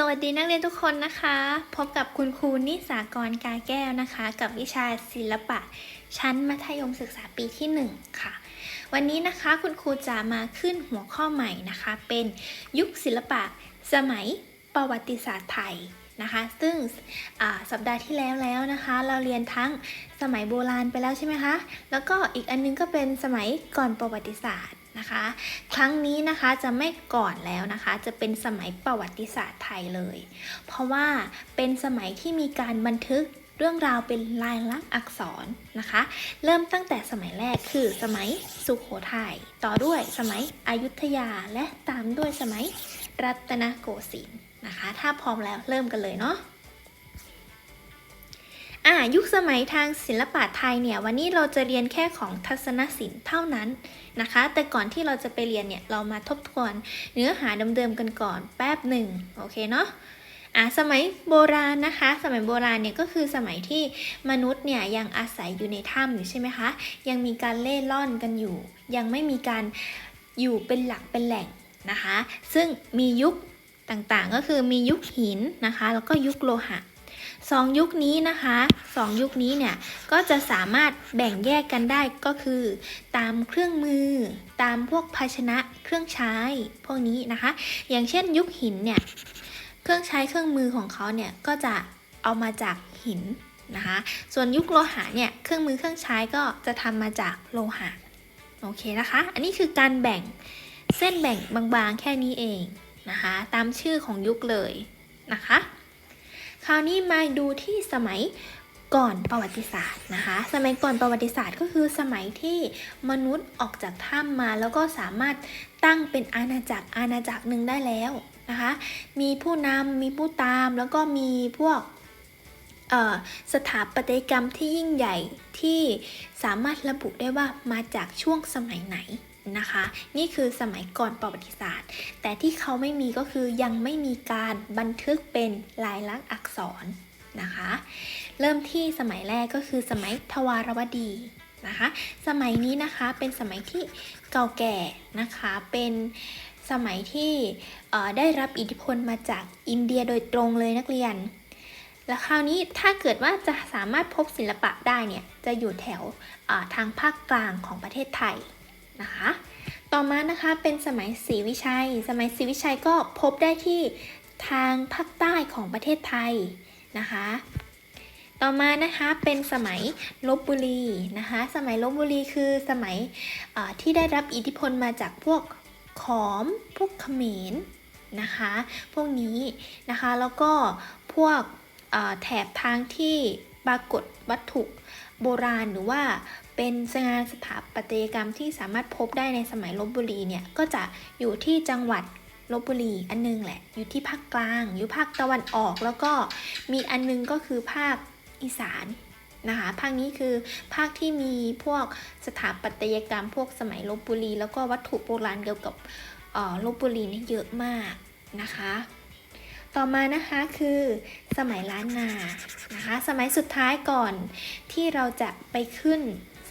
สวัสดีนักเรียนทุกคนนะคะ พบกับคุณครูนิสากรกาแก้วนะคะ กับวิชาศิลปะ ชั้นมัธยมศึกษาปีที่ 1 ค่ะ วันนี้นะคะคุณครูจะมาขึ้นหัวข้อใหม่นะคะ เป็นยุคศิลปะสมัยประวัติศาสตร์ไทยนะคะ ซึ่งสัปดาห์ที่แล้วแล้วนะคะ เราเรียนทั้งสมัยโบราณไปแล้วใช่ไหมคะ แล้วก็อีกอันนึงก็เป็นสมัยก่อนประวัติศาสตร์ นะคะ ครั้งนี้นะคะจะไม่ก่อนแล้วนะคะ จะเป็นสมัยประวัติศาสตร์ไทยเลย เพราะว่าเป็นสมัยที่มีการบันทึกเรื่องราวเป็นลายลักษณ์อักษรนะคะ เริ่มตั้งแต่สมัยแรกคือสมัยสุขโขทัยต่อด้วยสมัยอยุธยาและตามด้วยสมัยรัตนโกสินทร์นะคะ ถ้าพร้อมแล้วเริ่มกันเลยเนาะ อ่ายุคสมัยทางศิลปะไทยเนี่ยวันนี้เราจะเรียนแค่ของทัศนศิลป์เท่านั้นนะคะ แต่ก่อนที่เราจะไปเรียนเนี่ยเรามาทบทวนเนื้อหาเดิมๆกันก่อนแป๊บหนึ่งโอเคเนาะอ่าสมัยโบราณนะคะ สมัยโบราณเนี่ยก็คือสมัยที่มนุษย์เนี่ยยังอาศัยอยู่ในถ้ำอยู่ใช่ไหมคะยังมีการเล่ร่อนกันอยู่ ยังไม่มีการอยู่เป็นหลักเป็นแหล่งนะคะ ซึ่งมียุคต่างๆก็คือมียุคหินนะคะ แล้วก็ยุคโลหะ สองยุคนี้นะคะสองยุคนี้เนี่ยก็จะสามารถแบ่งแยกกันได้ก็คือ ตามเครื่องมือ ตามพวกภาชนะเครื่องใช้พวกนี้นะคะ อย่างเช่นยุคหินเนี่ยเครื่องใช้เครื่องมือของเขาเนี่ยก็จะเอามาจากหินนะคะ ส่วนยุคโลหะเนี่ยเครื่องมือเครื่องใช้ก็จะทำมาจากโลหะโอเคนะคะ อันนี้คือการแบ่งเส้นแบ่งบางๆแค่นี้เองนะคะ ตามชื่อของยุคเลยนะคะ คราวนี้มาดูที่สมัยก่อนประวัติศาสตร์นะคะ สมัยก่อนประวัติศาสตร์ก็คือสมัยที่มนุษย์ออกจากถ้ำมาแล้วก็สามารถตั้งเป็นอาณาจักรอาณาจักรหนึ่งได้แล้วนะคะ มีผู้นำมีผู้ตามแล้วก็มีพวกสถาปัตยกรรมที่ยิ่งใหญ่ที่สามารถระบุได้ว่ามาจากช่วงสมัยไหน นะคะ นี่คือสมัยก่อนประวัติศาสตร์ แต่ที่เขาไม่มีก็คือยังไม่มีการบันทึกเป็นลายลักษณ์อักษรนะคะ เริ่มที่สมัยแรกก็คือสมัยทวารวดีนะคะ สมัยนี้นะคะเป็นสมัยที่เก่าแก่นะคะ เป็นสมัยที่ได้รับอิทธิพลมาจากอินเดียโดยตรงเลยนักเรียน แล้วคราวนี้ถ้าเกิดว่าจะสามารถพบศิลปะได้เนี่ย จะอยู่แถวทางภาคกลางของประเทศไทยนะคะ ต่อมานะคะเป็นสมัยศรีวิชัย สมัยศรีวิชัยก็พบได้ที่ทางภาคใต้ของประเทศไทยนะคะ ต่อมานะคะเป็นสมัยลบบุรีนะคะ สมัยลบบุรีคือสมัยที่ได้รับอิทธิพลมาจากพวกขอม พวกเขมรนะคะ พวกนี้นะคะ แล้วก็พวกแถบทางที่ปรากฏวัตถุโบราณหรือว่า เป็นงานสถาปัตยกรรมที่สามารถพบได้ในสมัยลบบุรีเนี่ยก็จะอยู่ที่จังหวัดลบบุรีอันนึงแหละ อยู่ที่ภาคกลาง อยู่ภาคตะวันออก แล้วก็มีอันนึงก็คือภาคอีสานนะคะภาคนี้คือภาคที่มีพวกสถาปัตยกรรม พวกสมัยลบบุรี แล้วก็วัตถุโบราณเกี่ยวกับลบบุรีเนี่ยเยอะมากนะคะ ต่อมานะคะคือสมัยล้านนานะคะ สมัยสุดท้ายก่อนที่เราจะไปขึ้น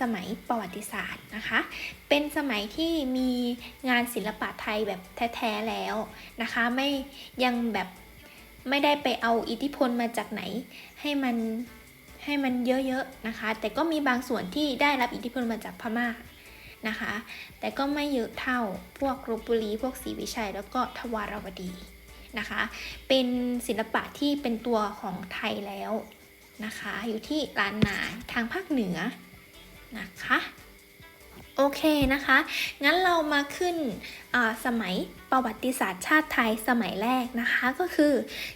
สมัยประวัติศาสตร์นะคะ เป็นสมัยที่มีงานศิลปะไทยแบบแท้ๆแล้วนะคะ ไม่ยังแบบไม่ได้ไปเอาอิทธิพลมาจากไหน ให้มันให้มันเยอะๆนะคะ แต่ก็มีบางส่วนที่ได้รับอิทธิพลมาจากพม่านะคะ แต่ก็ไม่เยอะเท่าพวกลบบุรีพวกศรีวิชัย แล้วก็ทวารวดีนะคะ เป็นศิลปะที่เป็นตัวของไทยแล้วนะคะ อยู่ที่ล้านนาทางภาคเหนือ นะคะโอเคนะคะ งั้นเรามาขึ้นสมัยประวัติศาสตร์ชาติไทยสมัยแรกนะคะก็คือ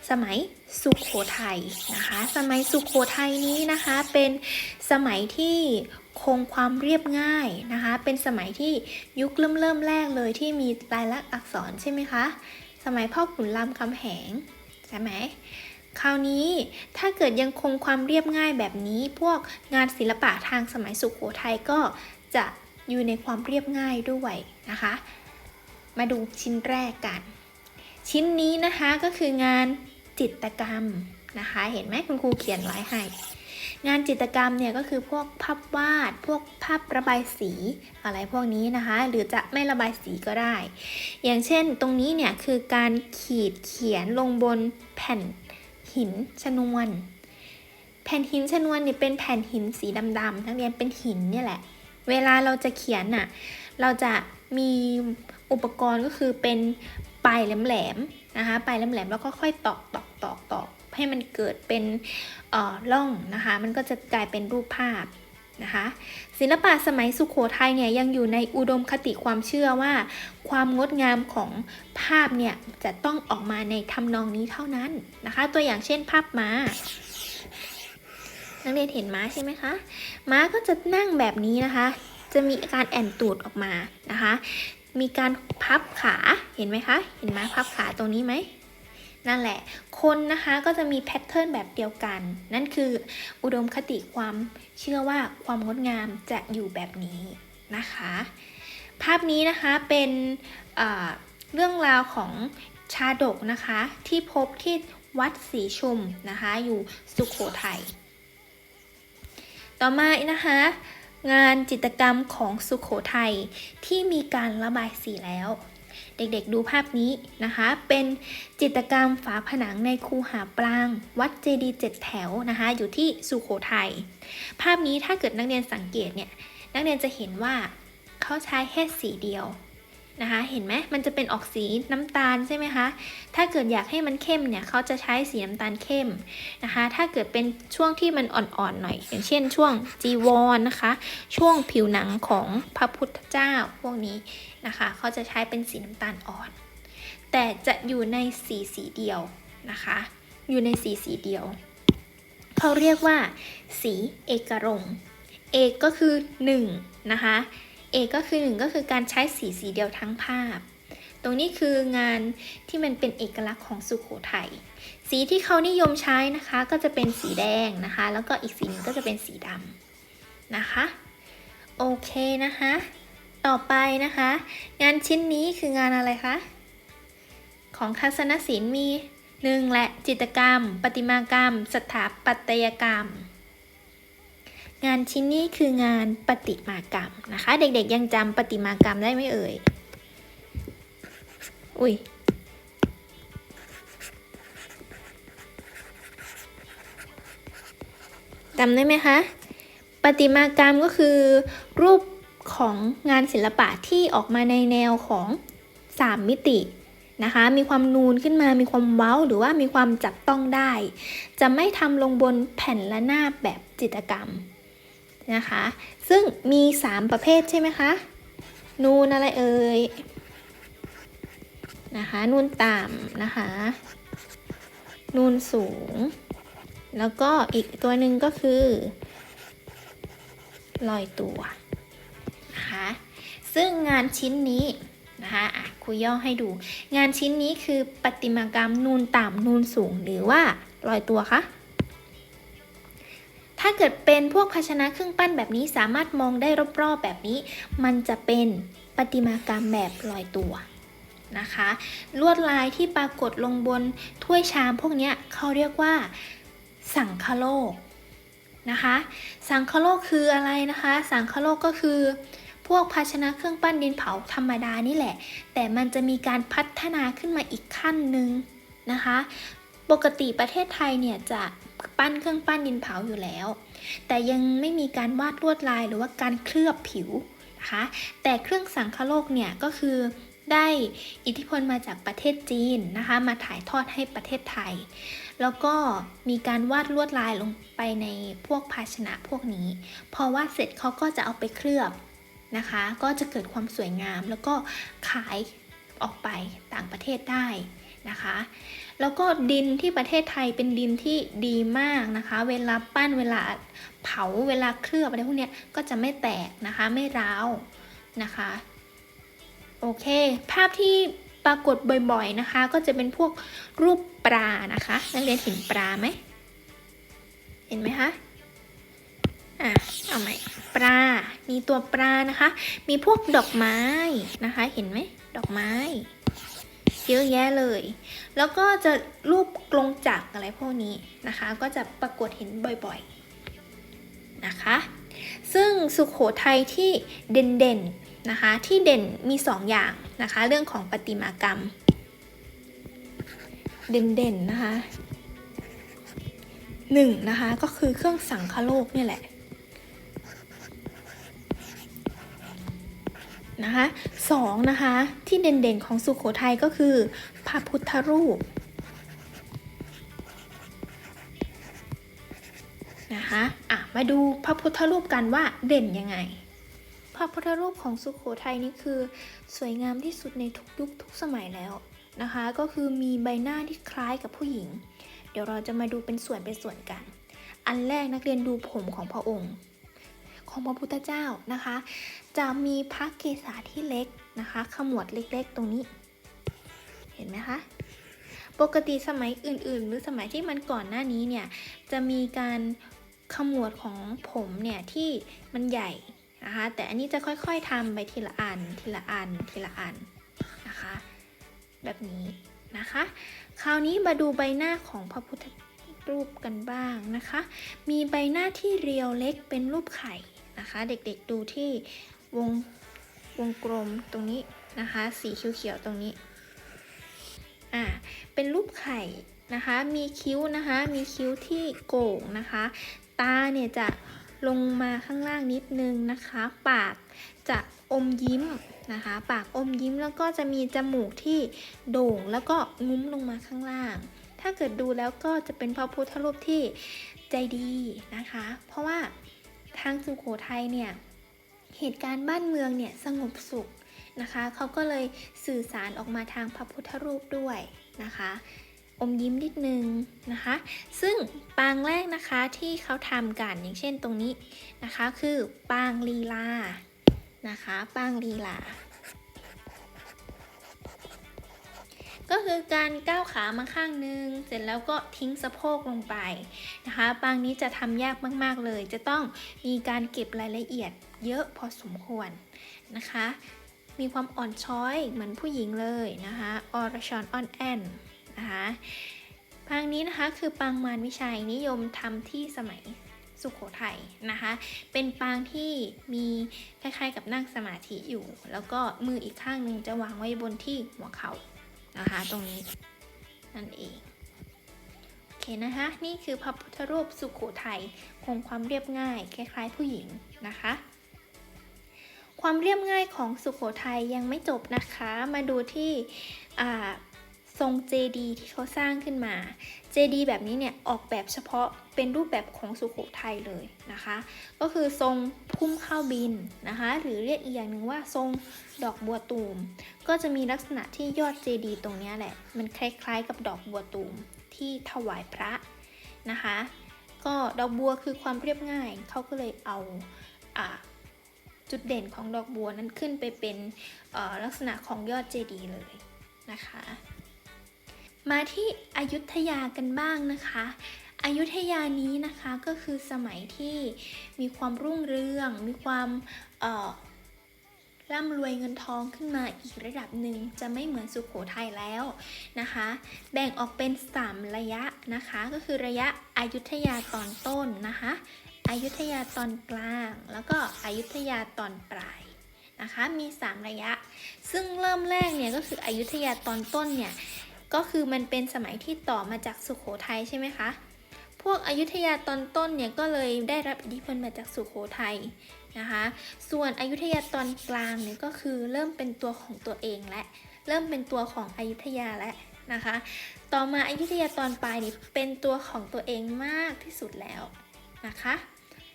สมัยสุขโขทัยนะคะ สมัยสุขโขทัยนี้นะคะเป็นสมัยที่คงความเรียบง่ายนะคะ เป็นสมัยที่ยุคเริ่มเริ่มแรกเลยที่มีลายลักษณ์อักษรใช่ไหมคะ สมัยพ่อขุนรามคำแหงใช่ไหม คราวนี้ถ้าเกิดยังคงความเรียบง่ายแบบนี้ พวกงานศิลปะทางสมัยสุขโขทัยก็จะอยู่ในความเรียบง่ายด้วยนะคะ มาดูชิ้นแรกกัน ชิ้นนี้นะคะก็คืองานจิตรกรรมนะคะ เห็นไหมคุณครูเขียนไว้ให้งานจิตรกรรมเนี่ยก็คือพวกภาพวาด พวกภาพระบายสีอะไรพวกนี้นะคะ หรือจะไม่ระบายสีก็ได้ อย่างเช่นตรงนี้เนี่ยคือการขีดเขียนลงบนแผ่น หินชนวน แผ่นหินชนวนเนี่ยเป็นแผ่นหินสีดำๆทั้งเรียนเป็นหินเนี่ยแหละ เวลาเราจะเขียนน่ะ เราจะมีอุปกรณ์ก็คือเป็นปลายแหลมๆนะคะปลายแหลมๆแล้วก็ค่อยตอกตอกตอกตอกให้มันเกิดเป็นเอ่อร่องนะคะ มันก็จะกลายเป็นรูปภาพ นะคะ ศิลปะสมัยสุขโขทัยเนี่ยยังอยู่ในอุดมคติความเชื่อว่า ความงดงามของภาพเนี่ยจะต้องออกมาในทำนองนี้เท่านั้นนะคะ ตัวอย่างเช่นภาพม้านักเรียนเห็นม้าใช่ไหมคะ ม้าก็จะนั่งแบบนี้นะคะ จะมีการแอนตูดออกมานะคะ มีการพับขา เห็นไหมคะ เห็นไหมพับขาตรงนี้ไหม นั่นแหละ คนนะคะก็จะมีแพทเทิร์นแบบเดียวกัน นั่นคืออุดมคติความเชื่อว่าความงดงามจะอยู่แบบนี้นะคะ ภาพนี้นะคะเป็นเรื่องราวของชาดกนะคะ ที่พบที่วัดศรีชุมนะคะ อยู่สุขโขทัยต่อมานะคะงานจิตรกรรมของสุขโขทัยที่มีการระบายสีแล้ว เด็กๆดูภาพนี้นะคะ เป็นจิตรกรรมฝาผนังในคูหาปราง วัดเจดีเจ็ดแถวนะคะ อยู่ที่สุโขทัยภาพนี้ถ้าเกิดนักเรียนสังเกตเนี่ยนักเรียนจะเห็นว่าเขาใช้แค่สีเดียว นะคะ เห็นไหมมันจะเป็นออกสีน้ำตาลใช่ไหมคะ ถ้าเกิดอยากให้มันเข้มเนี่ยเขาจะใช้สีน้ำตาลเข้มนะคะ ถ้าเกิดเป็นช่วงที่มันอ่อนๆหน่อย อย่างเช่น ช่วงจีวรนนะคะ ช่วงผิวหนังของพระพุทธเจ้าพวกนี้นะคะเขาจะใช้เป็นสีน้ำตาลอ่อน แต่จะอยู่ในสีสีเดียวนะคะ อยู่ในสีสีเดียวเขาเรียกว่า สีเอกรงเอกก็คือ1นะคะ เอกก็คือหนึ่งก็คือการใช้สีสีเดียวทั้งภาพ ตรงนี้คืองานที่มันเป็นเอกลักษณ์ของสุขโขทัย สีที่เขานิยมใช้นะคะ ก็จะเป็นสีแดงนะคะ แล้วก็อีกสีหนึงก็จะเป็นสีดำนะคะ โอเคนะคะ ต่อไปนะคะ งานชิ้นนี้คืองานอะไรคะ ของทัศนศิลป์มีหนึ่งและจิตรกรรมประติมากรรม สถาปัตยกรรม งานชิ้นนี้คืองานประติมากรรมนะคะ เด็กๆยังจำประติมากรรมได้ไหมเอ่ย อุ้ยจำได้ไหมคะประติมากรรมก็คือรูปของงานศิลปะที่ออกมาในแนวของ 3 มิตินะคะ มีความนูนขึ้นมา มีความเว้า หรือว่ามีความจับต้องได้ จะไม่ทำลงบนแผ่นละนาบแบบจิตรกรรม นะคะ ซึ่งมี 3 ประเภทใช่ไหมคะ นูนอะไรเอ่ยนะคะ นูนต่ำนะคะ นูนสูง แล้วก็อีกตัวหนึ่งก็คือลอยตัวนะคะซึ่งงานชิ้นนี้นะคะะครูย่อให้ดู งานชิ้นนี้คือประติมากรรมนูนต่ำนูนสูงหรือว่าลอยตัวคะ ถ้าเกิดเป็นพวกภาชนะเครื่องปั้นแบบนี้สามารถมองได้รอบๆแบบนี้ มันจะเป็นประติมากรรมแบบลอยตัวนะคะ ลวดลายที่ปรากฏลงบนถ้วยชามพวกนี้เขาเรียกว่าสังคโลกนะคะ สังคโลกคืออะไรนะคะ สังคโลกก็คือ พวกภาชนะเครื่องปั้นดินเผาธรรมดานี่แหละ แต่มันจะมีการพัฒนาขึ้นมาอีกขั้นหนึ่งนะคะ ปกติประเทศไทยเนี่ยจะ ปั้นเครื่องปั้นดินเผาอยู่แล้ว แต่ยังไม่มีการวาดลวดลายหรือว่าการเคลือบผิวนะคะ แต่เครื่องสังคโลกเนี่ยก็คือได้อิทธิพลมาจากประเทศจีนนะคะ มาถ่ายทอดให้ประเทศไทย แล้วก็มีการวาดลวดลายลงไปในพวกภาชนะพวกนี้ พอวาดเสร็จเขาก็จะเอาไปเคลือบนะคะ ก็จะเกิดความสวยงามแล้วก็ขายออกไปต่างประเทศได้นะคะ แล้วก็ดินที่ประเทศไทยเป็นดินที่ดีมากนะคะ เวลาปั้นเวลาเผาเวลาเคลือบอะไรพวกนี้ก็จะไม่แตกนะคะไม่ร้าวนะคะโอเค ภาพที่ปรากฏบ่อยๆนะคะ ก็จะเป็นพวกรูปปลานะคะ นักเรียนเห็นปลาไหมเห็นไหมคะอะเอาใหม่ปลา มีตัวปลานะคะ มีพวกดอกไม้นะคะ เห็นไหมดอกไม้ เยอะแยะเลย แล้วก็จะรูปกลงจักรอะไรพวกนี้นะคะ ก็จะปรากฏเห็นบ่อยๆนะคะ ซึ่งสุขโขทัยที่เด่นๆนะคะที่เด่นมี 2 อย่างนะคะ เรื่องของประติมากรรม เด่นๆนะคะหนึ่งนะคะก็คือเครื่องสังคโลกนี่แหละ นะคะสองนะคะที่เด่นๆของสุขโขทัยก็คือ พระพุทธรูปนะคะอะมาดูพระพุทธรูปกันว่าเด่นยังไง พระพุทธรูปของสุขโขทัยนี่คือ สวยงามที่สุดในทุกยุคทุกสมัยแล้วนะคะ ก็คือมีใบหน้าที่คล้ายกับผู้หญิง เดี๋ยวเราจะมาดูเป็นส่วนเป็นส่วนกัน อันแรกนักเรียนดูผมของพระองค์ ของพระพุทธเจ้านะคะ จะมีพระเกศาที่เล็กนะคะ ขมวดเล็กๆตรงนี้ เห็นไหมคะปกติสมัยอื่น ๆ หรือสมัยที่มันก่อนหน้านี้เนี่ยจะมีการขมวดของผมเนี่ยที่มันใหญ่นะคะแต่อันนี้จะค่อยๆทำไปทีละอันทีละอันทีละอันนะคะแบบนี้นะคะ คราวนี้มาดูใบหน้าของพระพุทธรูปกันบ้างนะคะ มีใบหน้าที่เรียวเล็กเป็นรูปไข่ นะคะ เด็กๆดูที่วงวงกลมตรงนี้นะคะ สีเขียวๆตรงนี้อ่าเป็นรูปไข่นะคะ มีคิ้วนะคะ มีคิ้วที่โก่งนะคะ ตาเนี่ยจะลงมาข้างล่างนิดนึงนะคะ ปากจะอมยิ้มนะคะ ปากอมยิ้มแล้วก็จะมีจมูกที่โด่งแล้วก็งุ้มลงมาข้างล่าง ถ้าเกิดดูแล้วก็จะเป็นพระพุทธรูปที่ใจดีนะคะ เพราะว่า ทางสุโขทัยเนี่ยเหตุการณ์บ้านเมืองเนี่ยสงบสุขนะคะเขาก็เลยสื่อสารออกมาทางพระพุทธรูปด้วยนะคะอมยิ้มนิดนึงนะคะ ซึ่งปางแรกนะคะที่เขาทำกันอย่างเช่นตรงนี้นะคะ คือปางลีลานะคะ ปางลีลา ก็คือการก้าวขามาข้างนึง เสร็จแล้วก็ทิ้งสะโพกลงไปนะคะปางนี้จะทำยากมาก ๆ เลย จะต้องมีการเก็บรายละเอียดเยอะพอสมควรนะคะ มีความอ่อนช้อยเหมือนผู้หญิงเลยนะคะออรชอนอ่อนแอนนะคะปางนี้นะคะคือปางมารวิชัยนิยมทำที่สมัยสุขโขทัยนะคะ เป็นปางที่มีคล้ายๆกับนั่งสมาธิอยู่ แล้วก็มืออีกข้างหนึ่งจะวางไว้บนที่หัวเขา่า นะคะตรงนี้นั่นเองโอเคนะคะนี่คือพระพุทธรูปสุขโขทัยคงความเรียบง่าย คล้ายๆผู้หญิงนะคะ ความเรียบง่ายของสุขโขทัยยังไม่จบนะคะ มาดูที่อ่า ทรงเจดีที่เขาสร้างขึ้นมาเจดีแบบนี้เนี่ยออกแบบเฉพาะเป็นรูปแบบของสุโขทัยเลยนะคะ ก็คือทรงพุ่มข้าวบินนะคะ หรือเรียกอีกอย่างหนึ่งว่าทรงดอกบัวตูม ก็จะมีลักษณะที่ยอดเจดีตรงนี้แหละ มันคล้ายๆกับดอกบัวตูมที่ถวายพระนะคะ ก็ดอกบัวคือความเรียบง่าย เขาก็เลยเอาอาจุดเด่นของดอกบัวนั้นขึ้นไปเป็นลักษณะของยอดเจดีเลยนะคะ มาที่อยุธยากันบ้างนะคะอยุธยานี้นะคะก็คือสมัยที่มีความรุ่งเรือง มีความเอ่อร่ำรวยเงินทองขึ้นมาอีกระดับหนึ่งจะไม่เหมือนสุขโขทัยแล้วนะคะ แบ่งออกเป็น 3 ระยะนะคะ ก็คือระยะอายุธยาตอนต้นนะคะอายุธยาตอนกลาง แล้วก็อายุธยาตอนปลายนะคะมี 3 ระยะ ซึ่งเริ่มแรกเนี่ยก็คืออายุธยาตอนต้นเนี่ย ก็คือมันเป็นสมัยที่ต่อมาจากสุขโขทัยใช่ไหมคะ พวกอยุธยาตอนต้นเนี่ยก็เลยได้รับอิทธิพลมาจากสุขโขทัยนะคะ ส่วนอยุธยาตอนกลางเนี่ยก็คือเริ่มเป็นตัวของตัวเองและเริ่มเป็นตัวของอยุธยาแล้วนะคะ ต่อมาอยุธยาตอนปลายนี่เป็นตัวของตัวเองมากที่สุดแล้วนะคะ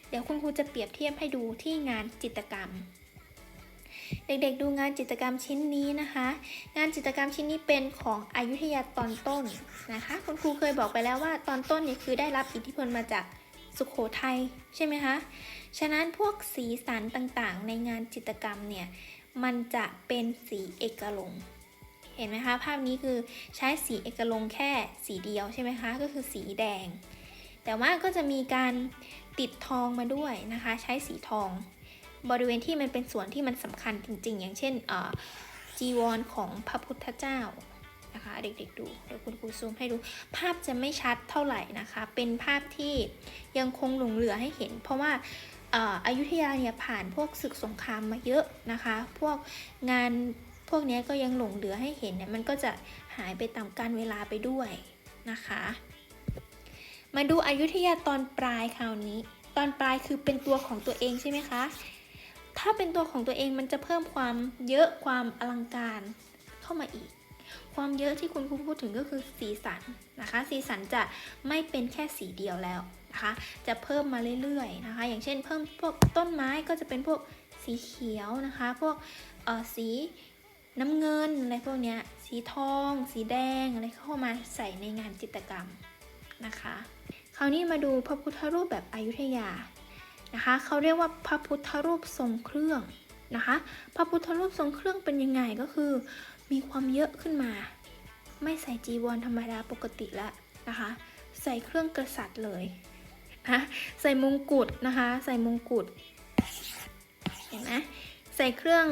เดี๋ยวคุณครูจะเปรียบเทียบให้ดูที่งานจิตรกรรม เด็กๆดูงานจิตรกรรมชิ้นนี้นะคะ งานจิตรกรรมชิ้นนี้เป็นของอยุธยาตอนต้นนะคะ คุณครูเคยบอกไปแล้วว่าตอนต้นเนี่ยคือได้รับอิทธิพลมาจากสุขโขทัยใช่ไหมคะ ฉะนั้นพวกสีสันต่างๆ ในงานจิตรกรรมเนี่ยมันจะเป็นสีเอกลงเห็นไหมคะ ภาพนี้คือใช้สีเอกลงแค่สีเดียวใช่ไหมคะ ก็คือสีแดง แต่ว่าก็จะมีการติดทองมาด้วยนะคะ ใช้สีทอง บริเวณที่มันเป็นส่วนที่มันสำคัญจริง ๆ อย่างเช่นจีวรของพระพุทธเจ้านะคะเด็กๆดูเดี๋ยวคุณครูซูมให้ดูภาพจะไม่ชัดเท่าไหร่นะคะ เป็นภาพที่ยังคงหลงเหลือให้เห็น เพราะว่าอ่ออยุธยาเนี่ยผ่านพวกศึกสงครามมาเยอะนะคะ พวกงานพวกนี้ก็ยังหลงเหลือให้เห็นเนี่ยมันก็จะหายไปตามกาลเวลาไปด้วยนะคะ มาดูอายุธยาตอนปลายคราวนี้ ตอนปลายคือเป็นตัวของตัวเองใช่ไหมคะ ถ้าเป็นตัวของตัวเองมันจะเพิ่มความเยอะความอลังการเข้ามาอีก ความเยอะที่คุณครูพูดถึงก็คือสีสันนะคะ สีสันจะไม่เป็นแค่สีเดียวแล้วนะคะ จะเพิ่มมาเรื่อยๆนะคะ อย่างเช่น เพิ่มพวกต้นไม้ก็จะเป็นพวกสีเขียวนะคะ พวกเอ่อสีน้ำเงินอะไรพวกนี้สีทอง สีแดงอะไรเข้ามาใส่ในงานจิตรกรรมนะคะ คราวนี้มาดูพระพุทธรูปแบบอยุธยา นะคะเขาเรียกว่าพระพุทธรูปทรงเครื่องนะคะพระพุทธรูปทรงเครื่องเป็นยังไงก็คือ มีความเยอะขึ้นมา ไม่ใส่จีวรธรรมดาปกติแล้วนะคะ ใส่เครื่องกษัตริย์เลยนะใส่มงกุฎนะคะ ใส่มงกุฎเห็นไหมใส่เครื่อง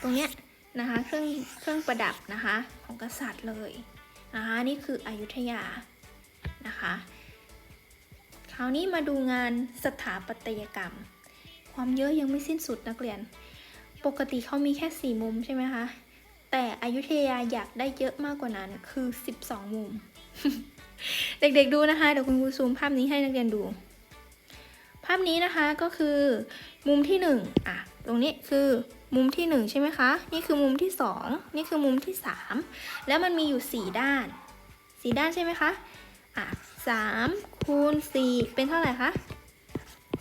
ตรงเนี้ยนะคะเครื่องเครื่องประดับนะคะของกษัตริย์เลยนะคะนี่คืออยุธยานะคะ ราวนี้มาดูงานสถาปัตยกรรม ความเยอะยังไม่สิ้นสุดนักเรียน ปกติเขามีแค่ 4 มุมใช่ไหมคะ แต่อยุธยาอยากได้เยอะมากกว่านั้นคือ 12 มุม เด็กๆดูนะคะ เดี๋ยวคุณครูซูมภาพนี้ให้นักเรียนดู ภาพนี้นะคะก็คือมุมที่ 1 อะ ตรงนี้คือมุมที่ 1 ใช่ไหมคะ นี่คือมุมที่ 2 นี่คือมุมที่ 3 แล้วมันมีอยู่ 4 ด้าน 4 ด้านใช่ไหมคะ อะ สามคูณสี่เป็นเท่าไหร่คะ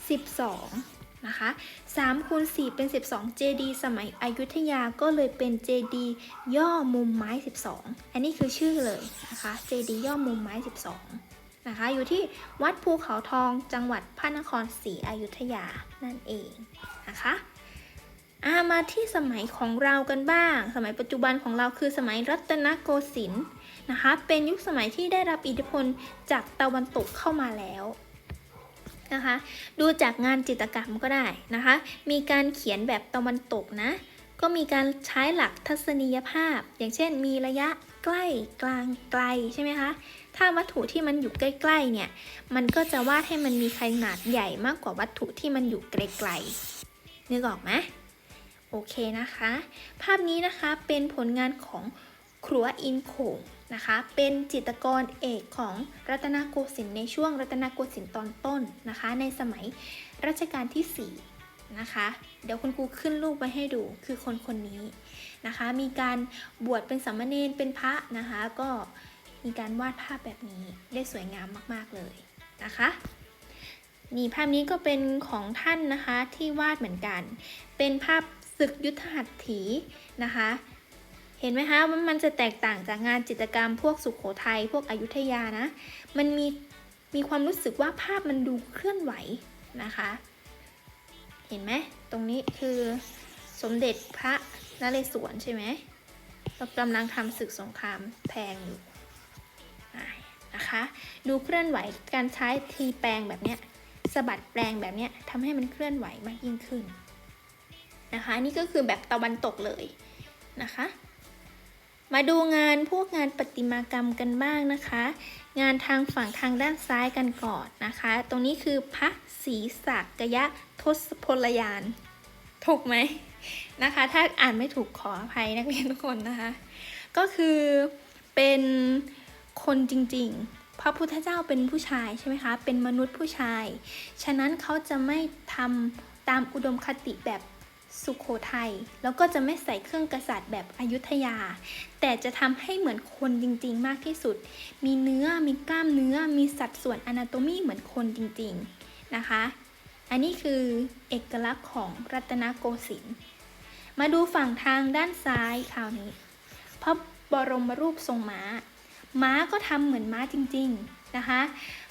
สิบสองนะคะสามคูณสี่เป็นสิบสองเจดีสมัยอยุธยาก็เลยเป็นเจดีย่อมุมไม้สิบสองอันนี้คือชื่อเลยนะคะเจดีย่อมุมไม้สิบสองนะคะ อยู่ที่วัดภูเขาทองจังหวัดพระนครศรีอยุธยานั่นเองนะคะอามาที่สมัยของเรากันบ้าง สมัยปัจจุบันของเราคือสมัยรัตนโกสินทร์ นะคะ เป็นยุคสมัยที่ได้รับอิทธิพลจากตะวันตกเข้ามาแล้วนะคะ ดูจากงานจิตรกรรมก็ได้นะคะ มีการเขียนแบบตะวันตกนะ ก็มีการใช้หลักทัศนียภาพ อย่างเช่น มีระยะใกล้กลางไกลใช่ไหมคะ ถ้าวัตถุที่มันอยู่ใกล้ๆเนี่ย มันก็จะวาดให้มันมีขนาดใหญ่มากกว่าวัตถุที่มันอยู่ไกลๆนึกออกไหมโอเคนะคะ ภาพนี้นะคะเป็นผลงานของครัวอินโขง นะคะ เป็นจิตรกรเอกของรัตนโกสินทร์ในช่วงรัตนโกสินทร์ตอนต้นนะคะ ในสมัยรัชกาลที่ 4 นะคะ เดี๋ยวคุณครูขึ้นรูปไว้ให้ดูคือคนคนนี้นะคะ มีการบวชเป็นสามเณรเป็นพระนะคะ ก็มีการวาดภาพแบบนี้ได้สวยงามมากๆเลยนะคะนี่ภาพนี้ก็เป็นของท่านนะคะที่วาดเหมือนกัน เป็นภาพศึกยุทธหัตถีนะคะ เห็นไหมคะว่ามันจะแตกต่างจากงานจิตรกรรมพวกสุขโขทัยพวกอยุธยานะ มันมีมีความรู้สึกว่าภาพมันดูเคลื่อนไหวนะคะ เห็นไหมตรงนี้คือสมเด็จพระนเรศวรใช่ไหมเรากำลังทำศึกสงครามแพงอยู่นะคะ ดูเคลื่อนไหวการใช้ทีแปลงแบบเนี้ยสะบัดแปลงแบบเนี้ยทำให้มันเคลื่อนไหวมากยิ่งขึ้นนะคะนี่ก็คือแบบตะวันตกเลยนะคะ มาดูงานพวกงานประติมากรรมกันบ้างนะคะ งานทางฝั่งทางด้านซ้ายกันก่อนนะคะ ตรงนี้คือพระศรีสักยะทศพลยาน ถูกไหมนะคะ ถ้าอ่านไม่ถูกขออภัยนักเรียนทุกคนนะคะ ก็คือเป็นคนจริงๆ พระพุทธเจ้าเป็นผู้ชายใช่ไหมคะ เป็นมนุษย์ผู้ชาย ฉะนั้นเขาจะไม่ทำตามอุดมคติแบบ สุขโขทัยแล้วก็จะไม่ใส่เครื่องกษัตริย์แบบอยุธยา แต่จะทำให้เหมือนคนจริงๆ มากที่สุด มีเนื้อมีกล้ามเนื้อมีสัดส่วนอนาโตมีเหมือนคนจริงๆนะคะ อันนี้คือเอกลักษณ์ของรัตนโกสินทร์มาดูฝั่งทางด้านซ้ายคราวนี้พระบรมรูปทรงม้า ม้าก็ทำเหมือนม้าจริงๆนะคะ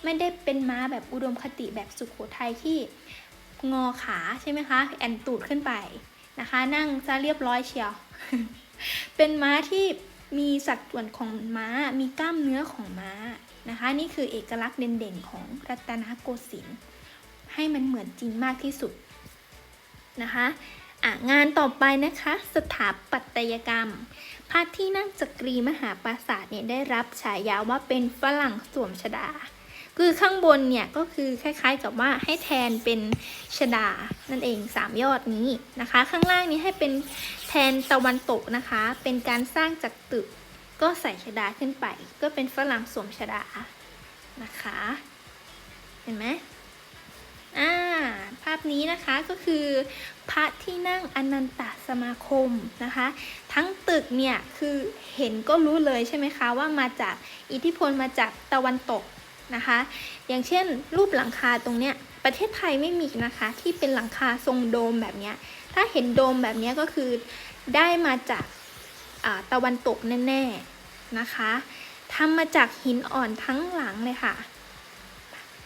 ไม่ได้เป็นม้าแบบอุดมคติแบบสุขโขทัยที่ งอขาใช่ไหมคะ แอนตูดขึ้นไปนะคะ นั่งซะเรียบร้อยเชียว เป็นม้าที่มีสัดส่วนของม้า มีกล้ามเนื้อของม้านะคะ นี่คือเอกลักษณ์เด่นๆ ของรัตนโกสินทร์ให้มันเหมือนจริงมากที่สุดนะคะะงานต่อไปนะคะ สถาปัตยกรรมพระที่นั่งจักรีมหาปราสาทเนี่ยได้รับฉายาว่าเป็นฝรั่งสวมชดา คือข้างบนเนี่ยก็คือคล้ายๆกับว่าให้แทนเป็นชดานั่นเองสามยอดนี้นะคะ ข้างล่างนี้ให้เป็นแทนตะวันตกนะคะ เป็นการสร้างจากตึกก็ใส่ชดาขึ้นไป ก็เป็นฝรั่งสวมชดานะคะ เห็นไหมอ่าภาพนี้นะคะก็คือพระที่นั่งอนันตสมาคมนะคะ ทั้งตึกเนี่ยคือเห็นก็รู้เลยใช่ไหมคะว่ามาจากอิทธิพลมาจากตะวันตก นะคะ อย่างเช่น รูปหลังคาตรงเนี้ยประเทศไทยไม่มีนะคะ ที่เป็นหลังคาทรงโดมแบบเนี้ยถ้าเห็นโดมแบบเนี้ยก็คือได้มาจากาตะวันตกแน่ๆนะคะทำมาจากหินอ่อนทั้งหลังเลยค่ะ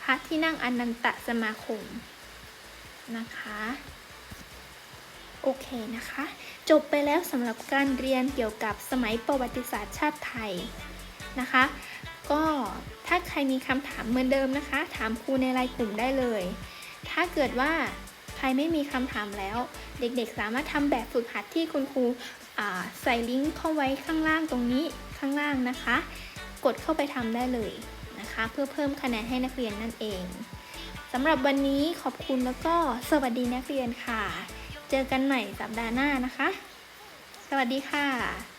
พระที่นั่งอนันตสมาคมนะคะโอเคนะคะ จบไปแล้วสำหรับการเรียนเกี่ยวกับสมัยประวัติศาสตร์ชาติไทยนะคะ ก็ ถ้าใครมีคำถามเหมือนเดิมนะคะ ถามครูในไลน์กลุ่มได้เลย ถ้าเกิดว่าใครไม่มีคำถามแล้ว เด็กๆ สามารถทำแบบฝึกหัดที่คุณครูใส่ลิงก์เข้าไว้ข้างล่างตรงนี้ข้างล่างนะคะ กดเข้าไปทำได้เลยนะคะ เพื่อเพิ่มคะแนนให้นักเรียนนั่นเองสำหรับวันนี้ขอบคุณแล้วก็สวัสดีนักเรียนค่ะ เจอกันใหม่สัปดาห์หน้านะคะ สวัสดีค่ะ